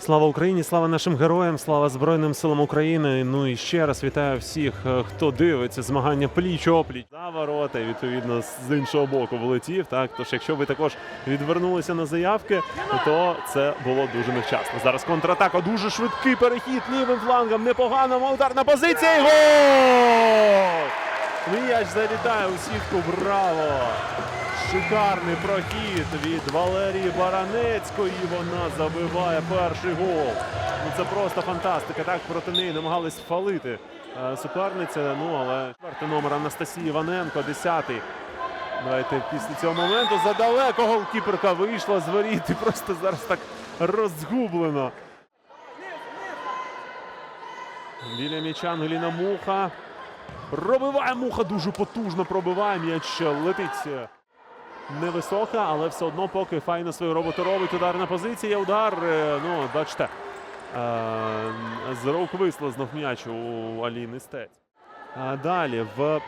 Слава Україні, слава нашим героям, слава Збройним силам України. Ну і ще раз вітаю всіх, е, хто дивиться змагання пліч опліч за ворота. Відповідно з іншого боку влетів. Так, тож, якщо ви також відвернулися на заявки, то це було дуже невчасно. Зараз контратака, дуже швидкий перехід лівим флангом. Непогана ударна позиція. Гол! М'яч залітає у сітку. Браво! Шикарний прохід від Валерії Баранецької. Вона забиває перший гол. Ну це просто фантастика. Так проти неї намагались фалити е, суперниця. Ну але четвертий номер Анастасії Іваненко, десятий. Давайте після цього моменту задалеко голкіперка вийшла з воріт і просто зараз так розгублено. Біля м'яча Ангеліна Муха. Пробиває муха дуже потужно пробиває. М'яч летить невисока, але все одно поки файно свою роботу робить. Ударна позиція. Удар. е, Ну, бачите, е, з рук вислизнув м'яч у Аліни Стець. А далі в,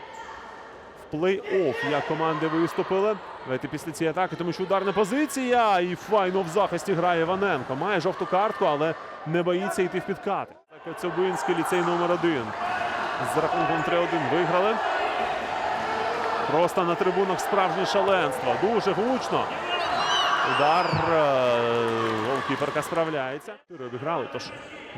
плей-офф як команди виступили. Давайте після цієї атаки, тому що ударна позиція. І файно в захисті грає Іваненко. Має жовту картку, але не боїться йти в підкати. Коцюбинський ліцей номер один. З рахунком 3-1 виграли. Просто на трибунах справжнє шаленство. Дуже гучно. Удар. е, Голкіперка справляється. Обіграли. Тож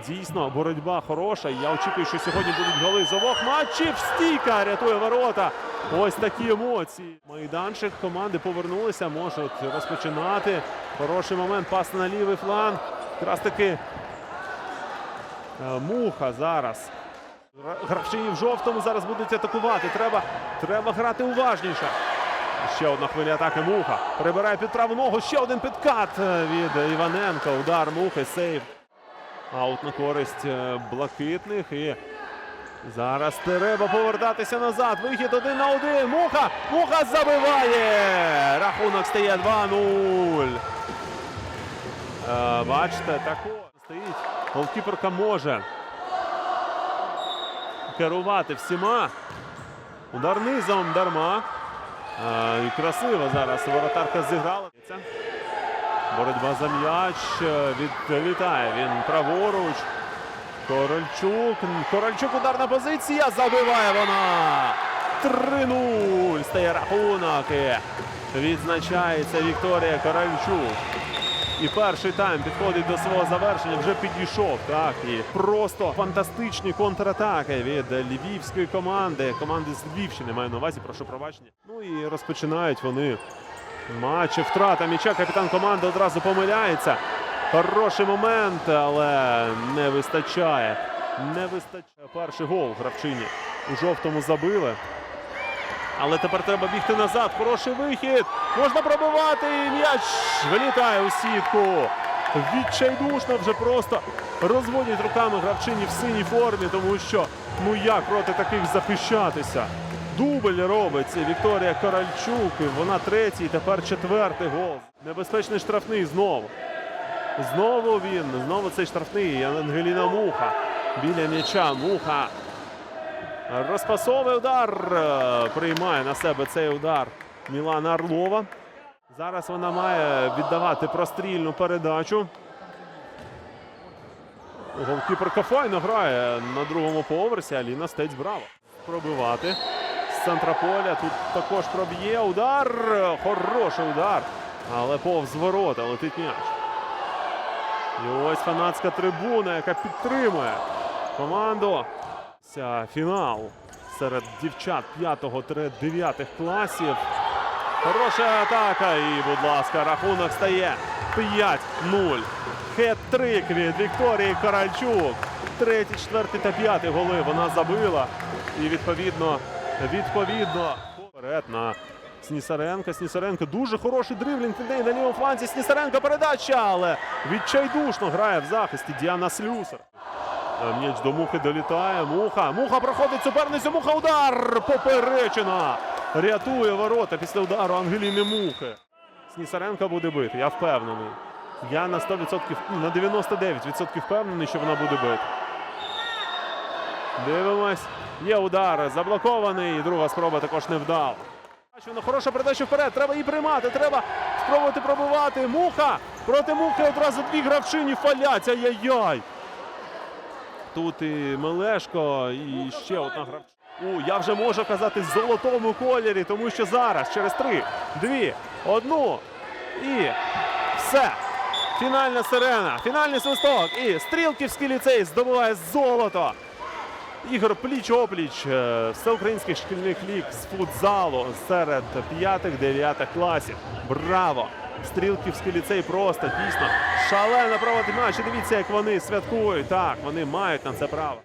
дійсно боротьба хороша. Я очікую, що сьогодні будуть голи з обох матчів. Стійка рятує ворота. Ось такі емоції. Майданчик команди повернулися. Можуть розпочинати. Хороший момент. Пас на лівий фланг. Якраз таки е, муха зараз. Гра- Гравчині в жовтому зараз будуть атакувати. Треба, треба грати уважніше. Ще одна хвиля атаки Муха. Прибирає під праву ногу. Ще один підкат від Іваненка. Удар Мухи. Сейв. Аут на користь е, блакитних. І зараз треба повертатися назад. Вихід один на один. Муха. Муха забиває. Рахунок стає 2-0. Е, Бачите, тако стоїть. Голкіперка може керувати всіма. Удар низом дарма. А, і красиво зараз воротарка зіграла. Боротьба за м'яч. Відлітає він праворуч. Корольчук. Корольчук ударна позиція. Забиває вона. 3-0. Стає рахунок. І відзначається Вікторія Корольчук. І перший тайм підходить до свого завершення. Вже підійшов. Так і просто фантастичні контратаки від львівської команди. Команди з Львівщини маю на увазі. Прошу пробачення. Ну і розпочинають вони матч. Втрата м'яча. Капітан команди одразу помиляється. Хороший момент, але не вистачає. Не вистачає. Перший гол гравчині у жовтому забили. Але тепер треба бігти назад. Хороший вихід. Можна пробивати. І М'яч вилітає у сітку. Відчайдушно вже просто розводять руками гравчині в синій формі, тому що ну як проти таких захищатися. Дубль робить Вікторія Корольчук. І Вона третій, тепер четвертий гол. Небезпечний штрафний знову. Знову він. Знову цей штрафний. Ангеліна Муха. Біля м'яча. Муха. Розпасовий удар. Приймає на себе цей удар Мілана Орлова. Зараз вона має віддавати прострільну передачу. Голкіперка файно грає на другому поверсі. Аліна Стець браво. Пробивати. З центра поля. Тут також проб'є удар. Хороший удар. Але повз ворота летить м'яч. І ось фанатська трибуна, яка підтримує команду. Фінал серед дівчат 5-9 класів. Хороша атака. І, будь ласка, рахунок стає 5-0. Хет-трик від Вікторії Корольчук. Третій, четвертий та п'ятий голи вона забила. І відповідно, відповідно, вперед на Снісаренка. Снісаренко дуже хороший дриблінг від неї на лівому фланзі. Снісаренко передача, але відчайдушно грає в захисті Діана Слюсар. Е, М'яч до мухи долітає. Муха. Муха проходить суперницю. Муха удар. Поперечина. Рятує ворота після удару Ангеліни Мухи. Снісаренко буде бити, я впевнений. Я на 100%, на 99% впевнений, що вона буде бити. Дивимось. Є удар. Заблокований. Друга спроба також не вдала. Ну, хороша передача вперед. Треба її приймати. Треба спробувати пробивати. Муха. Проти мухи одразу дві гравчині фалять. Ай-яй-яй. Тут і Мелешко, і ще одна гравчина. У, я вже можу казати в золотому кольорі, тому що зараз через три, дві, одну і все. Фінальна сирена, фінальний свисток. І Стрілківський ліцей здобуває золото. Ігор пліч-опліч е, всеукраїнських шкільних ліг з футзалу серед 5-9 класів. Браво! Стрілківський ліцей просто дійсно шалено проводить матч. І Дивіться, як вони святкують. Так, вони мають на це право.